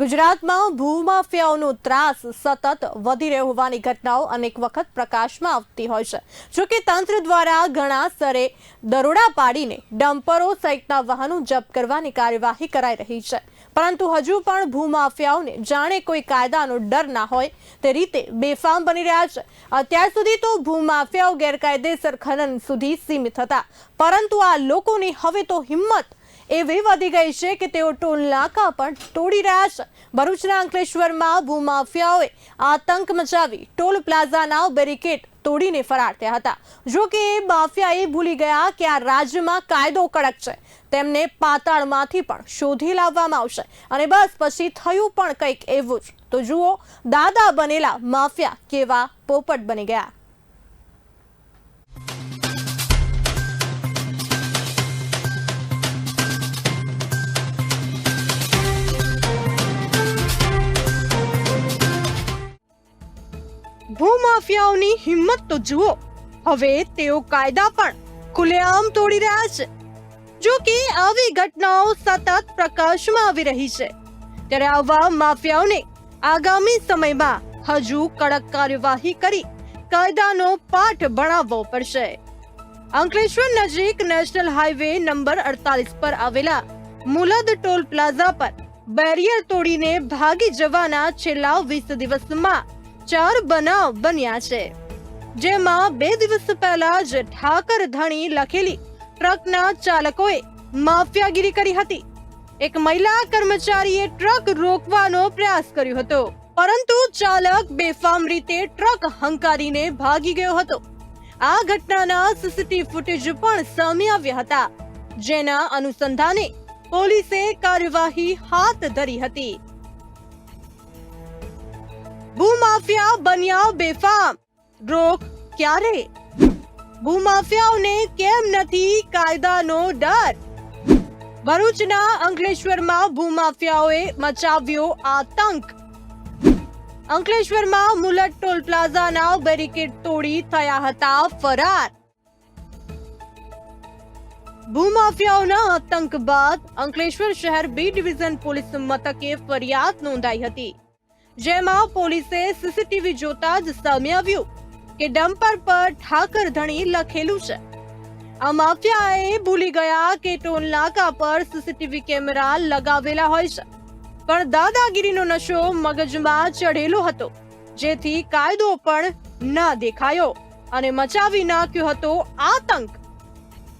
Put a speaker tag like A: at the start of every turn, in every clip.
A: ગુજરાતમાં ભૂમાફિયાઓનો ત્રાસ સતત વધી રહ્યો હોવાની ઘટનાઓ અનેક વખત પ્રકાશમાં આવતી હોય છે. જોકે તંત્ર દ્વારા ઘણા સ્તરે દરોડા પાડીને ડમ્પરો સહિતના વાહનો જપ્ત કરવાની કાર્યવાહી કરાઈ રહી છે. પરંતુ હજુ પણ ભૂમાફિયાઓને જાણે કોઈ કાયદાનો ડર ના હોય તે રીતે બેફામ બની રહ્યા છે. અત્યાર સુધી તો ભૂમાફિયાઓ ગેરકાયદેસર ખનન સુધી સીમિત હતા. પરંતુ આ લોકોની હવે તો હિંમત એવી વધી ગઈ છે કે તેઓ ટોલ નાકા પણ તોડી રહ્યા છે. ભરૂચના અંકલેશ્વરમાં ભૂમાફિયાઓએ આતંક મચાવી ટોલ પ્લાઝાના બેરિકેડ તોડીને ફરાર થયા હતા. જો કે એ માફિયા એ ભૂલી ગયા કે આ રાજ્યમાં કાયદો કડક છે. તેમને પાતાળમાંથી પણ શોધી લાવવામાં આવશે. અને બસ પછી થયું પણ કંઈક એવું જ. તો જુઓ, દાદા બનેલા માફિયા કેવા પોપટ બની ગયા. ભૂમાફિયાઓની હિંમત તો જુઓ. હવે તેઓ કાયદા પણ ખુલ્લેઆમ તોડી રહ્યા છે. જો કે આવી ઘટનાઓ સતત પ્રકાશમાં આવી રહી છે. ત્યારે આવા માફિયાઓને આગામી સમયમાં હજુ કડક કાર્યવાહી કરી કાયદાનો પાઠ ભણાવવો પડશે. અંકલેશ્વર નજીક નેશનલ હાઈવે નંબર અડતાલીસ પર આવેલા મુલદ ટોલ પ્લાઝા પર બેરિયર તોડીને ભાગી જવાના છેલ્લા વીસ દિવસમાં ચાર બનાવ બન્યા છે. જેમાં બે દિવસ પહેલા જ ઠાકર ધણી લખેલી ટ્રકના ચાલકોએ માફિયાગીરી કરી હતી. એક મહિલા કર્મચારીએ ટ્રક રોકવાનો પ્રયાસ કર્યો હતો. પરંતુ ચાલક બેફામ રીતે ટ્રક હંકારીને ભાગી ગયો હતો. આ ઘટનાના સીસીટીવી ફૂટેજ પણ સામે આવ્યા હતા. જેના અનુસંધાને પોલીસે કાર્યવાહી હાથ ધરી હતી. ભૂમાફિયા બન્યા બેફામ. રોક ક્યારે? ભૂમાફિયાઓને કેમ નથી કાયદાનો ડર? ભરૂચના અંકલેશ્વરમાં ભૂમાફિયાઓએ મચાવ્યો આતંક. અંકલેશ્વરમાં મુલટ ટોલ પ્લાઝાના બેરિકેડ તોડી થયા હતા ફરાર. ભૂમાફિયાઓના આતંક બાદ અંકલેશ્વર શહેર બી ડિવિઝન પોલીસ મથકે ફરિયાદ નોંધાઈ હતી. જેમાં પોલીસે સીસીટીવી જોતા જ સામે કે ડમ્પર પર ઠાકર ધણી લખેલું છે. આ માફિયાએ ભૂલી ગયા કે ટોલ નાકા પર સીસીટીવી કેમેરા લગાવેલા હોય છે. પણ દાદાગીરીનો નશો મગજમાં ચઢેલો હતો, જેથી કાયદો પણ ના દેખાયો અને મચાવી નાખ્યો હતો આતંક.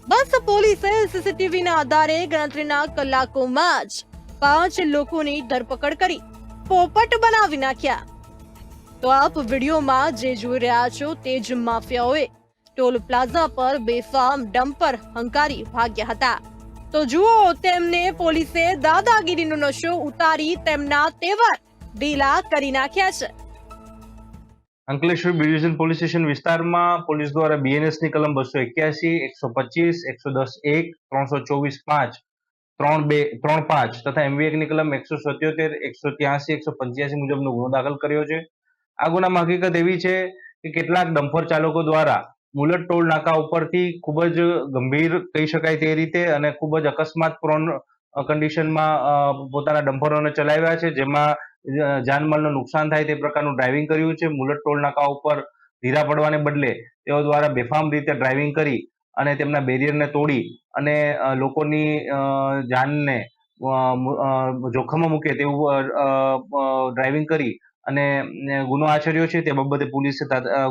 A: બસ પોલીસે સીસીટીવીના આધારે ગણતરીના કલાકોમાં જ પાંચ લોકોની ધરપકડ કરી. પોપટ બનાવી નાખ્યા. તો આપ વિડીયોમાં જે જોઈ રહ્યા છો તે જ માફિયાઓએ ટોલ પ્લાઝા પર બેફામ ડમ્પર હંકારી ભાગ્યા હતા. તો જુઓ તેમને પોલીસે દાદાગીરીનો નશો ઉતારી તેમના તેવર ઢીલા કરી નાખ્યા છે.
B: અંકલેશ્વર ડિવિઝન પોલીસ સ્ટેશન વિસ્તારમાં પોલીસ દ્વારા બીએનએસની કલમ બસો એક્યાસી, એકસો પચીસ, એકસો દસ એક, ત્રણસો ચોવીસ પાંચ ત્રણ બે, ત્રણ પાંચ તથા એમવી ની કલમ એકસો સત્યોતેર, એકસો ત્યાસી, એકસો પંચ્યાસી મુજબનો ગુનો દાખલ કર્યો છે. આ ગુનામાં હકીકત એવી છે કે કેટલાક ડમ્ફર ચાલકો દ્વારા મુલટ ટોલ નાકા ઉપરથી ખૂબ જ ગંભીર કહી શકાય તે રીતે અને ખૂબ જ અકસ્માત પ્રોન કન્ડિશનમાં પોતાના ડમ્ફરોને ચલાવ્યા છે, જેમાં જાનમાલનું નુકસાન થાય તે પ્રકારનું ડ્રાઇવિંગ કર્યું છે. મુલટ ટોલ નાકા ઉપર ધીરા પડવાને બદલે તેઓ દ્વારા બેફામ રીતે ડ્રાઇવિંગ કરી અને તેમના બેરિયરને તોડી અને લોકોની જાનને જોખમમાં મૂકે તેવું ડ્રાઇવિંગ કરી અને ગુનો આચર્યો છે તે બાબતે પોલીસે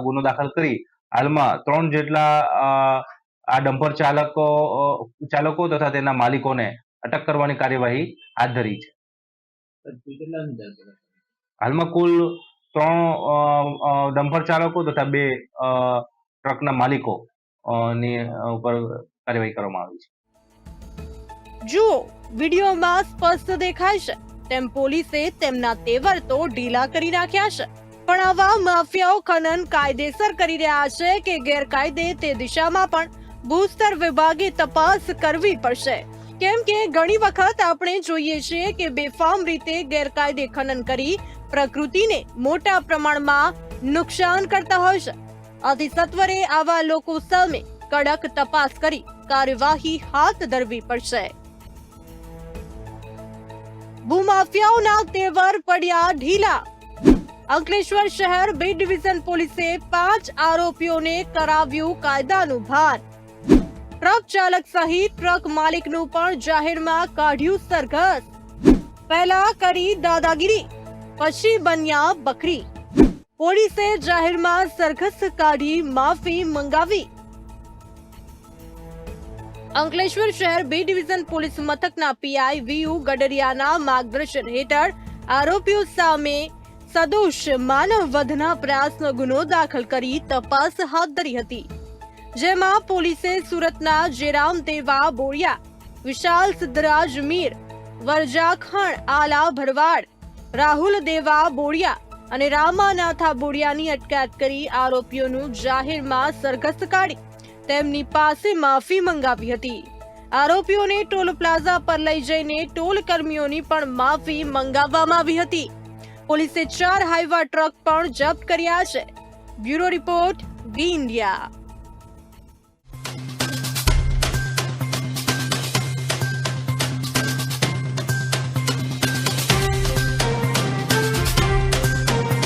B: ગુનો દાખલ કરી. હાલમાં ત્રણ જેટલા આ ડમ્પર ચાલકો ચાલકો તથા તેના માલિકોને અટક કરવાની કાર્યવાહી હાથ ધરી છે. હાલમાં કુલ ત્રણ ડમ્પર ચાલકો તથા બે ટ્રકના માલિકો ઉપર કાર્યવાહી કરવામાં આવી છે.
A: જુઓ, વિડીયોમાં સ્પષ્ટ દેખાય છે. તેમ પોલીસે તેમના તેવર તો ઢીલા કરી નાખ્યા છે. પણ આવા માફિયાઓ ખનન કાયદેસર કરી રહ્યા છે કે ગેરકાયદે તે દિશામાં પણ ભૂસ્તર વિભાગે તપાસ કરવી પડશે. કેમ કે ઘણી વખત આપણે જોઈએ છીએ કે બેફામ રીતે ગેરકાયદે ખનન કરી પ્રકૃતિને મોટા પ્રમાણમાં નુકસાન કરતા હોય છે. આથી આવા લોકો સામે કડક તપાસ કરી કાર્યવાહી હાથ ધરવી પડશે. ભૂમાફિયાઓના તેવર પડ્યા ઢીલા. અંકલેશ્વર શહેર બી ડિવિઝન પોલીસે પાંચ આરોપીઓને કરાવ્યું કાયદાનું ભાન ટ્રક ચાલક સહિત ટ્રક માલિકનું પણ જાહેરમાં કાઢ્યું સરઘસ. પહેલા કરી દાદાગીરી, પછી બન્યા બકરી. પોલીસે જાહેરમાં સરઘસ કાઢી માફી મંગાવી. અંકલેશ્વર શહેર બી ડિવિઝન પોલીસ મથકના પીઆઈ વીયુ ગડરિયાના માર્ગદર્શન હેઠળ આરોપીઓ સામે સદોષ માનવ વધના પ્રયાસનો ગુનો દાખલ કરી તપાસ હાથ ધરી હતી. જેમાં પોલીસે સુરતના જેરામ દેવા બોળિયા વિશાલ સિદ્ધરાજ મીર, વરજા ખણ, આલા ભરવાડ, રાહુલ દેવા બોળિયા અને રામાનાથા બોડિયાની અટકાયત કરી આરોપીઓનું જાહેરમાં સરઘસ કાઢી તેમની પાસે માફી મંગાવી હતી. આરોપીઓને ટોલ પ્લાઝા પર લઈ જઈને ટોલ કર્મીઓની પણ માફી મંગાવવામાં આવી હતી. પોલીસે ચાર હાઈવા ટ્રક પણ જપ્ત કર્યા છે. Bureau report, B India.